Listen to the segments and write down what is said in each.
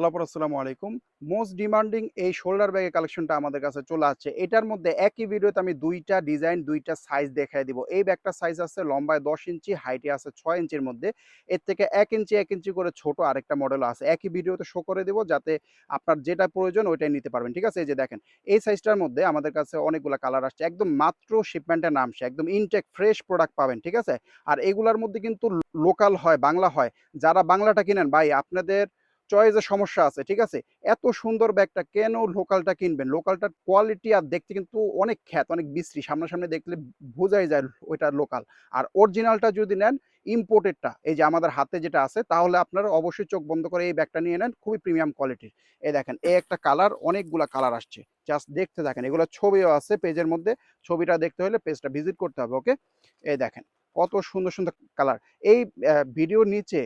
Hello আসসালামু আলাইকুম। Most demanding এই শোল্ডার ব্যাগের কালেকশনটা আমাদের কাছে চলে আসছে। এটার মধ্যে একই ভিডিওতে আমি দুইটা ডিজাইন দুইটা সাইজ দেখাই দিব। এই ব্যাগটার সাইজ আছে লম্বায় দশ ইঞ্চি হাইটে আছে ছয় ইঞ্চির মধ্যে। এর থেকে এক ইঞ্চি এক ইঞ্চি করে ছোট আরেকটা মডেল আছে। একই ভিডিওতে শো করে দিব যাতে আপনার যেটা প্রয়োজন ওইটাই নিতে পারবেন। ঠিক আছে? এই যে দেখেন, এই সাইজটার মধ্যে আমাদের কাছে অনেকগুলো কালার আসছে। একদম মাত্র শিপমেন্টের নামছে একদম ইনটেক ফ্রেশ প্রোডাক্ট পাবেন। ঠিক আছে? আর এগুলার মধ্যে কিন্তু লোকাল হয়, বাংলা হয়। যারা বাংলাটা কিনেন, ভাই, আপনাদের চয়েসের সমস্যা আছে, ঠিক আছে? এত সুন্দর ব্যাগটা কেন লোকালটা কিনবেন? লোকালটার কোয়ালিটি আর দেখতে কিন্তু অনেক খ্যাত, অনেক বিশ্রী। সামনাসামনি দেখলে বোঝাই যায় ওইটা লোকাল আর অরিজিনালটা যদি নেন ইম্পোর্টেডটা এই যে আমাদের হাতে যেটা আছে, তাহলে আপনারা অবশ্যই চোখ বন্ধ করে এই ব্যাগটা নিয়ে নেন, খুবই প্রিমিয়াম কোয়ালিটির এই দেখেন, এই একটা কালার অনেকগুলা কালার আসছে। জাস্ট দেখতে দেখেন এগুলো ছবিও আছে পেজের মধ্যে, ছবিটা দেখতে হলে পেজটা ভিজিট করতে হবে ওকে এই দেখেন, কত সুন্দর সুন্দর কালার এই ভিডিওর নিচে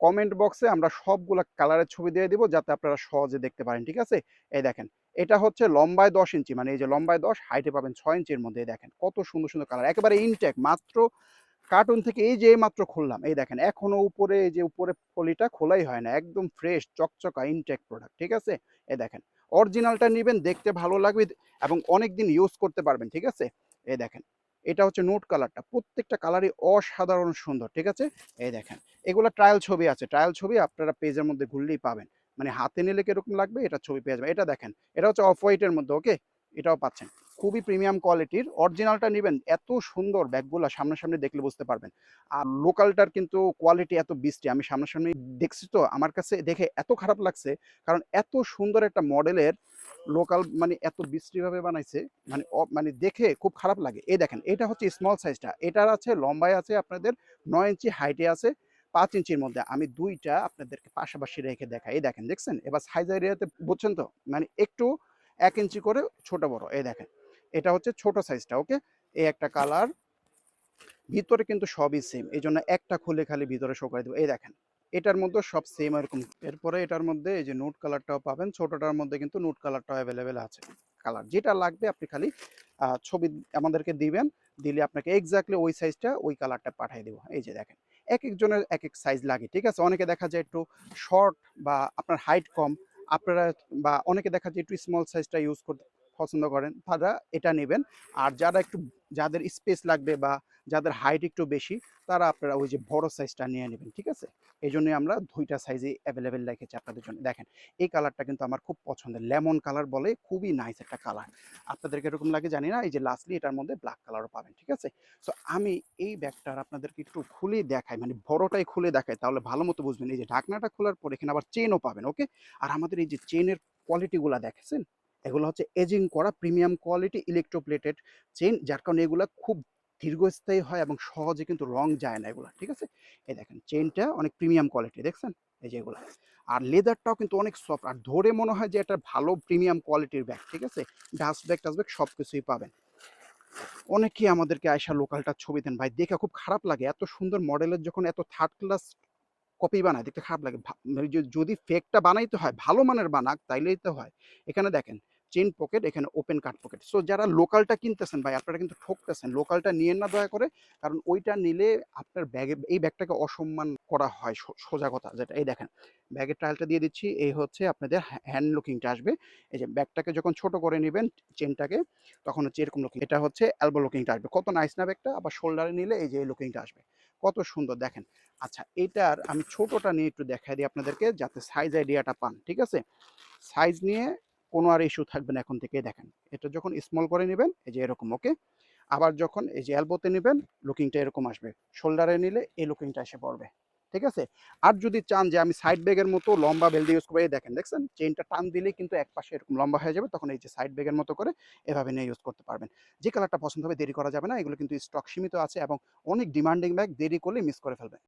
কমেন্ট বক্সে আমরা সবগুলা কালারের ছবি দিয়ে দিব যাতে আপনারা সহজে দেখতে পারেন, ঠিক আছে? এই দেখেন, এটা হচ্ছে লম্বায় দশ ইঞ্চি মানে এই যে লম্বায় দশ হাইটে পাবেন ছয় ইঞ্চির মধ্যে দেখেন, কত সুন্দর সুন্দর কালার একেবারে ইনটেক মাত্র কার্টুন থেকে এই যে মাত্র খুললাম, এই দেখেন, এখনও উপরে, এই যে উপরে পলিটা খোলাই হয় না, একদম ফ্রেশ চকচকা ইনটেক প্রোডাক্ট ঠিক আছে? এই দেখেন অরিজিনালটা নেবেন, দেখতে ভালো লাগবে এবং অনেক দিন ইউজ করতে পারবেন, ঠিক আছে? এই দেখেন এটা হচ্ছে নোট কালারটা প্রত্যেকটা কালারই অসাধারণ সুন্দর, ঠিক আছে? এই দেখেন, এগুলো ট্রায়াল ছবি আছে। ট্রায়াল ছবি আপনারা পেজের মধ্যে ঘুরলেই পাবেন। মানে হাতে নিলে কীরকম লাগবে? এটা ছবি পেয়ে যাবে এটা দেখেন, এটা হচ্ছে অফ হোয়াইটের মধ্যে ওকে এটাও পাচ্ছেন। খুবই প্রিমিয়াম কোয়ালিটির অরিজিনালটা নেবেন, এত সুন্দর ব্যাগগুলো সামনাসামনি দেখলে বুঝতে পারবেন। আর লোকালটার কিন্তু কোয়ালিটি এত বৃষ্টি আমি সামনাসামনি দেখছি তো, আমার কাছে দেখে এত খারাপ লাগছে, কারণ এত সুন্দর একটা মডেলের লোকাল মানে এত বিশ্রীভাবে বানাইছে মানে মানে দেখে খুব খারাপ লাগে। এই দেখেন, এটা হচ্ছে স্মল সাইজটা এটার আছে, লম্বায় আছে আপনাদের নয় ইঞ্চি হাইটে আছে, পাঁচ ইঞ্চির মধ্যে। আমি দুইটা আপনাদেরকে পাশাপাশি রেখে দেখাই। এই দেখেন, দেখছেন? এবার সাইজ এরিয়াতে বুঝছেন তো? মানে একটু এক ইঞ্চি করে ছোট বড়। এই দেখেন, এটা হচ্ছে ছোট সাইজটা ওকে এই একটা কালার ভিতরে কিন্তু সবই সেম এই জন্য একটা খুলে খালি ভিতরে শো করে দেবো। এই দেখেন এটার মধ্যে সব সেম এরকম। এরপরে এটার মধ্যে এই যে নোট কালারটাও পাবেন, ছোটটার মধ্যে কিন্তু নোট কালারটাও অ্যাভেলেবেল আছে। কালার যেটা লাগবে আপনি খালি ছবি আমাদেরকে দিবেন, দিলে আপনাকে এক্স্যাক্টলি ওই সাইজটা ওই কালারটা পাঠিয়ে দেবো। এই যে দেখেন, এক একজনের এক এক সাইজ লাগে, ঠিক আছে? অনেকে দেখা যায় একটু শর্ট বা আপনার হাইট কম, আপনারা বা অনেকে দেখা যায় একটু স্মল সাইজটা ইউজ করতে পছন্দ করেন, তারা এটা নেবেন। আর যারা একটু, যাদের স্পেস লাগবে বা যাদের হাইট একটু বেশি, তারা আপনারা ওই যে বড় সাইজটা নিয়ে নেবেন, ঠিক আছে? এই জন্যই আমরা দুইটা সাইজে অ্যাভেলেবেল রেখেছি আপনাদের জন্য। দেখেন, এই কালারটা কিন্তু আমার খুব পছন্দের। লেমন কালার বলে খুবই নাইস একটা কালার আপনাদেরকে এরকম লাগে জানি না, এই যে লাস্টলি এটার মধ্যে ব্ল্যাক কালারও পাবেন, ঠিক আছে? সো আমি এই ব্যাগটার আপনাদেরকে একটু খুলে দেখাই মানে বড়টাই খুলে দেখাই, তাহলে ভালো মতো বুঝবেন। এই যে ঢাকনাটা খোলার পর এখানে আবার চেনও পাবেন ওকে আর আমাদের এই যে চেনের কোয়ালিটিগুলো দেখেছেন? এগুলো হচ্ছে এজিং করা প্রিমিয়াম কোয়ালিটি ইলেকট্রোপ্লেটেড চেন যার কারণে এগুলো খুব দীর্ঘস্থায়ী হয় এবং সহজে কিন্তু রং যায় না এগুলো, ঠিক আছে? এই দেখেন চেনটা অনেক প্রিমিয়াম কোয়ালিটি দেখছেন? এই যে এগুলো। আর লেদারটাও কিন্তু অনেক সফট আর ধরে মনে হয় যে এটা ভালো প্রিমিয়াম কোয়ালিটির ব্যাগ ঠিক আছে? ডাস্ট ব্যাগ টাস্ট ব্যাগ সব কিছুই পাবেন। অনেকেই আমাদেরকে আয়সা লোকালটা ছবি দেন, ভাই, দেখে খুব খারাপ লাগে। এত সুন্দর মডেলের যখন এত থার্ড ক্লাস কপি বানায়, দেখতে খারাপ লাগে। যদি ফেকটা বানাইতে হয়, ভালো মানের বানাক, তাইলেই তো হয়। এখানে দেখেন চেন পকেট এখানে ওপেন কাট পকেট সো যারা লোকালটা কিনতেছেন ভাই, আপনারা কিন্তু ঠকতেছেন। লোকালটা নিয়ে না, দয়া করে। কারণ ওইটা নিলে আপনার ব্যাগে এই ব্যাগটাকে অসম্মান করা হয় সোজা কথা যেটা। এই দেখেন ব্যাগের ট্রায়ালটা দিয়ে দিচ্ছি। এই হচ্ছে আপনাদের হ্যান্ড লুকিংটা আসবে। এই যে ব্যাগটাকে যখন ছোট করে নেবেন চেনটাকে তখন হচ্ছে এরকম লুকিং এটা হচ্ছে অ্যালবো লুকিংটা আসবে। কত নাইস না ব্যাগটা আবার শোল্ডারে নিলে এই যে এই লুকিংটা আসবে। কত সুন্দর, দেখেন। আচ্ছা এটার আমি ছোটটা নিয়ে একটু দেখাই দিই আপনাদেরকে, যাতে সাইজ আইডিয়াটা পান, ঠিক আছে? সাইজ নিয়ে কোনো আর ইস্যু থাকবে না এখন থেকে দেখেন। এটা যখন স্মল করে নেবেন, এই যে এরকম ওকে আবার যখন এই যে অ্যালবোতে নেবেন লুকিংটা এরকম আসবে। শোল্ডারে নিলে এই লুকিংটা এসে পড়বে, ঠিক আছে? আর যদি চান যে আমি সাইড ব্যাগের মতো লম্বা বেল্ট ইউজ এই দেখেন, দেখছেন? চেইনটা টান দিলে কিন্তু এক পাশে এরকম লম্বা হয়ে যাবে, তখন এই যে সাইড ব্যাগের মতো করে এভাবে নিয়ে ইউজ করতে পারবেন। যে কালারটা পছন্দ হবে, দেরি করা যাবে না, এগুলো কিন্তু স্টক সীমিত আছে এবং অনেক ডিমান্ডিং ব্যাগ দেরি করলে মিস করে ফেলবেন।